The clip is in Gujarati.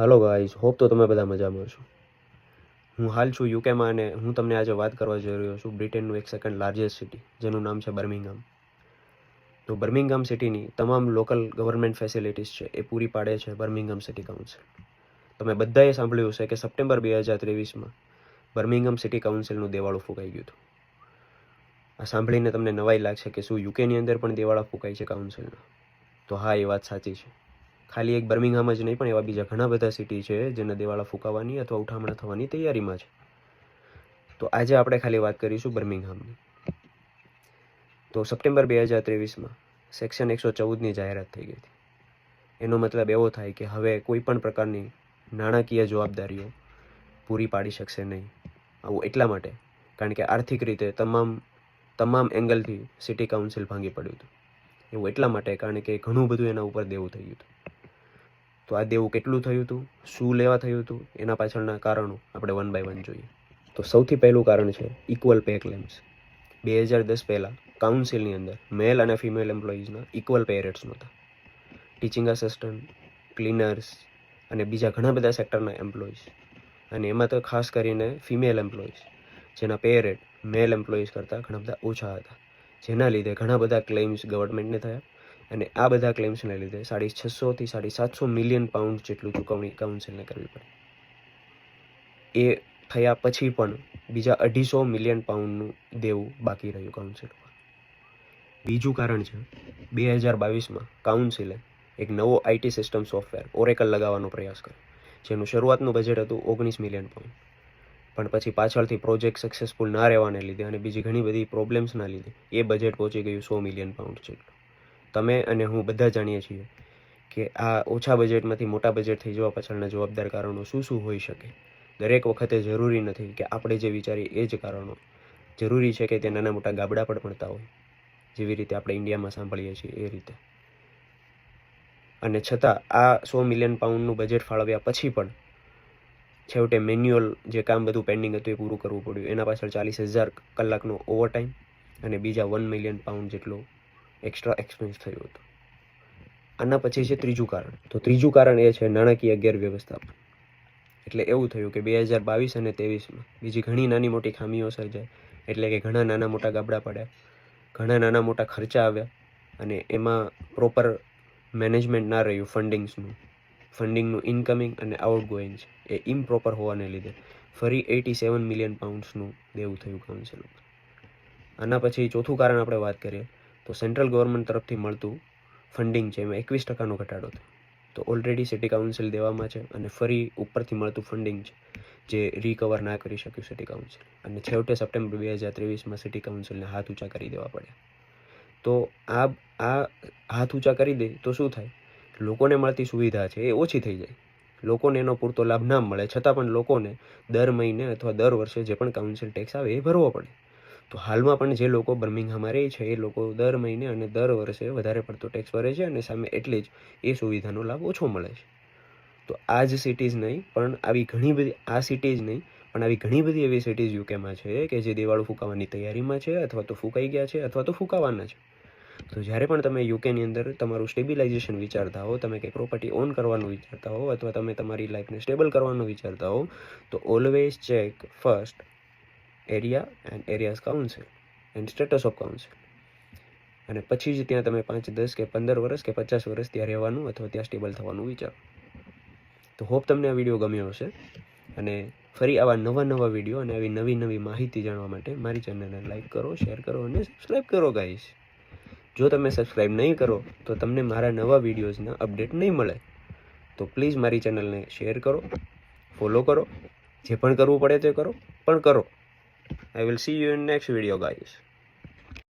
હાલો ગાઈઝ હોપ તો તમે બધા મજામાં છો. હું હાલ છું યુકેમાં અને હું તમને આજે વાત કરવા જઈ રહ્યો છું બ્રિટનનું એક સેકન્ડ લાર્જેસ્ટ સિટી જેનું નામ છે બર્મિંગહામ. તો બર્મિંગહામ સિટીની તમામ લોકલ ગવર્મેન્ટ ફેસિલિટીઝ છે એ પૂરી પાડે છે બર્મિંગહામ સિટી કાઉન્સિલ તમે બધાએ સાંભળ્યું હશે કે સપ્ટેમ્બર બે હજાર ત્રેવીસમાં બર્મિંગહામ સિટી કાઉન્સિલનું દેવાળું ફૂંકાઈ ગયું હતું. આ સાંભળીને તમને નવાઈ લાગશે કે શું યુકેની અંદર પણ દેવાળા ફૂંકાય છે કાઉન્સિલના તો હા, એ વાત સાચી છે. ખાલી એક બર્મિંગહામ જ નહીં, પણ એવા બીજા ઘણા બધા સિટી છે જેના દેવાળા ફૂંકાવાની અથવા ઉઠામણા થવાની તૈયારીમાં છે. તો આજે આપણે ખાલી વાત કરીશું બર્મિંગહામની. તો સપ્ટેમ્બર બે હજાર ત્રેવીસમાં સેક્શન એકસો ચૌદની જાહેરાત થઈ ગઈ હતી. એનો મતલબ એવો થાય કે હવે કોઈ પણ પ્રકારની નાણાકીય જવાબદારીઓ પૂરી પાડી શકશે નહીં. આવું એટલા માટે, કારણ કે આર્થિક રીતે તમામ તમામ એંગલથી સિટી કાઉન્સિલ ભાંગી પડ્યું હતું. એવું એટલા માટે, કારણ કે ઘણું બધું એના ઉપર દેવું થયું હતું. તો આ દેવું કેટલું થયું હતું? શું લેવા થયું હતું? એના પાછળના કારણો આપણે વન બાય વન જોઈએ. તો સૌથી પહેલું કારણ છે ઇક્વલ પે ક્લેમ્સ બે હજાર દસ પહેલાં કાઉન્સિલની અંદર મેલ અને ફિમેલ એમ્પ્લોઈઝના ઇક્વલ પે રેટ્સ નહોતા. ટીચિંગ આસિસ્ટન્ટ ક્લીનર્સ અને બીજા ઘણા બધા સેક્ટરના એમ્પ્લોઈઝ અને એમાં તો ખાસ કરીને ફિમેલ એમ્પ્લોઈઝ જેના પે રેટ મેલ એમ્પ્લોઈઝ કરતાં ઘણા બધા ઓછા હતા. જેના લીધે ઘણા બધા ક્લેમ્સ ગવર્મેન્ટને થયા. અને આ બધા ક્લેમ્સને લીધે સાડી છસોથી સાડી સાતસો મિલિયન પાઉન્ડ જેટલું ચૂકવણી કાઉન્સિલને કરવી પડી. એ થયા પછી પણ બીજા અઢીસો મિલિયન પાઉન્ડનું દેવું બાકી રહ્યું કાઉન્સિલ બીજું કારણ છે, બે હજાર બાવીસમાં કાઉન્સિલે એક નવો આઈટી સિસ્ટમ સોફ્ટવેર ઓરેકલ લગાવવાનો પ્રયાસ કર્યો, જેનું શરૂઆતનું બજેટ હતું ઓગણીસ મિલિયન પાઉન્ડ પણ પછી પાછળથી પ્રોજેક્ટ સક્સેસફુલ ના રહેવાને લીધે અને બીજી ઘણી બધી પ્રોબ્લેમ્સના લીધે એ બજેટ પહોંચી ગયું સો મિલિયન પાઉન્ડ જેટલું. તમે અને હું બધા જાણીએ છીએ કે આ ઓછા બજેટમાંથી મોટા બજેટ થઈ જવા પાછળના જવાબદાર કારણો શું શું હોઈ શકે. દરેક વખતે જરૂરી નથી કે આપણે જે વિચારીએ એ જ કારણો. જરૂરી છે કે તે નાના મોટા ગાબડા પણ પડતા હોય. જેવી રીતે આપણે ઇન્ડિયામાં સાંભળીએ છીએ એ રીતે. અને છતાં આ સો મિલિયન પાઉન્ડનું બજેટ ફાળવ્યા પછી પણ છેવટે મેન્યુઅલ જે કામ બધું પેન્ડિંગ હતું એ પૂરું કરવું પડ્યું. એના પાછળ ચાલીસ હજાર કલાકનો ઓવરટાઈમ અને બીજા વન મિલિયન પાઉન્ડ જેટલો એક્સ્ટ્રા એક્સપેન્સ થયો હતો. આના પછી છે ત્રીજું કારણ. તો ત્રીજું કારણ એ છે નાણાકીય ગેરવ્યવસ્થાપન. એટલે એવું થયું કે બે હજાર બાવીસ અને ત્રેવીસમાં બીજી ઘણી નાની મોટી ખામીઓ સર્જાય એટલે કે ઘણા નાના મોટા ગાબડા પડ્યા, ઘણા નાના મોટા ખર્ચા આવ્યા અને એમાં પ્રોપર મેનેજમેન્ટ ના રહ્યું ફંડિંગ્સનું ફંડિંગનું ઇનકમિંગ અને આઉટગોઈંગ છે. એ ઇમ્પ્રોપર હોવાને લીધે ફરી એટી સેવન મિલિયન પાઉન્ડ્સનું દેવું થયું કાઉન્સિલ આના પછી ચોથું કારણ આપણે વાત કરીએ. તો સેન્ટ્રલ ગવર્મેન્ટ તરફથી મળતું ફંડિંગ છે એમાં એકવીસ ટકાનો ઘટાડો થયો. તો ઓલરેડી સિટી કાઉન્સિલ દેવામાં છે અને ફરી ઉપરથી મળતું ફંડિંગ છે જે રિકવર ના કરી શક્યું સિટી કાઉન્સિલ અને છેવટે સપ્ટેમ્બર બે હજાર ત્રેવીસમાં સિટી કાઉન્સિલને હાથ ઊંચા કરી દેવા પડ્યા. તો આ આ હાથ ઊંચા કરી દે તો શું થાય? લોકોને મળતી સુવિધા છે એ ઓછી થઈ જાય. લોકોને એનો પૂરતો લાભ ના મળે છતાં પણ લોકોને દર મહિને અથવા દર વર્ષે જે પણ કાઉન્સિલ ટેક્સ આવે એ ભરવો પડે. તો હાલમાં પણ જે લોકો બર્મિંગહામમાં રહે છે, એ લોકો દર મહિને અને દર વર્ષે વધારે પડતો ટેક્સ ભરે છે અને સામે એટલે જ એ સુવિધાનો લાભ ઓછો મળે છે. તો આ જ સિટીઝ નહીં, પણ આવી ઘણી બધી, આ સિટીઝ નહીં, પણ આવી ઘણી બધી એવી સિટીઝ યુકેમાં છે કે જે દિવાળું ફૂંકાવાની તૈયારીમાં છે અથવા તો ફૂંકાઈ ગયા છે અથવા તો ફૂંકાવાના છે. તો જ્યારે પણ તમે યુકેની અંદર તમારું સ્ટેબિલાઇઝેશન વિચારતા હો, તમે કંઈ પ્રોપર્ટી ઓન કરવાનું વિચારતા હો અથવા તમે તમારી લાઈફને સ્ટેબલ કરવાનું વિચારતા હો, તો always check first area and areas council and status of council અને પછી જ ત્યાં તમે પાંચ, દસ કે પંદર વર્ષ કે પચાસ વર્ષ ત્યાં રહેવાનું અથવા ત્યાં સ્ટેબલ થવાનું વિચારો. તો હોપ તમને આ વીડિયો ગમ્યો હશે. અને ફરી આવા નવા નવા વીડિયો અને આવી નવી નવી માહિતી જાણવા માટે મારી ચેનલને લાઈક કરો શેર કરો અને સબસ્ક્રાઈબ કરો ગાઈશ જો તમે સબસ્ક્રાઈબ નહીં કરો, તો તમને મારા નવા વિડીયોઝના અપડેટ નહીં મળે. તો પ્લીઝ મારી ચેનલને શેર કરો ફોલો કરો. જે પણ કરવું પડે તે કરો, પણ કરો. I will see you in next video guys.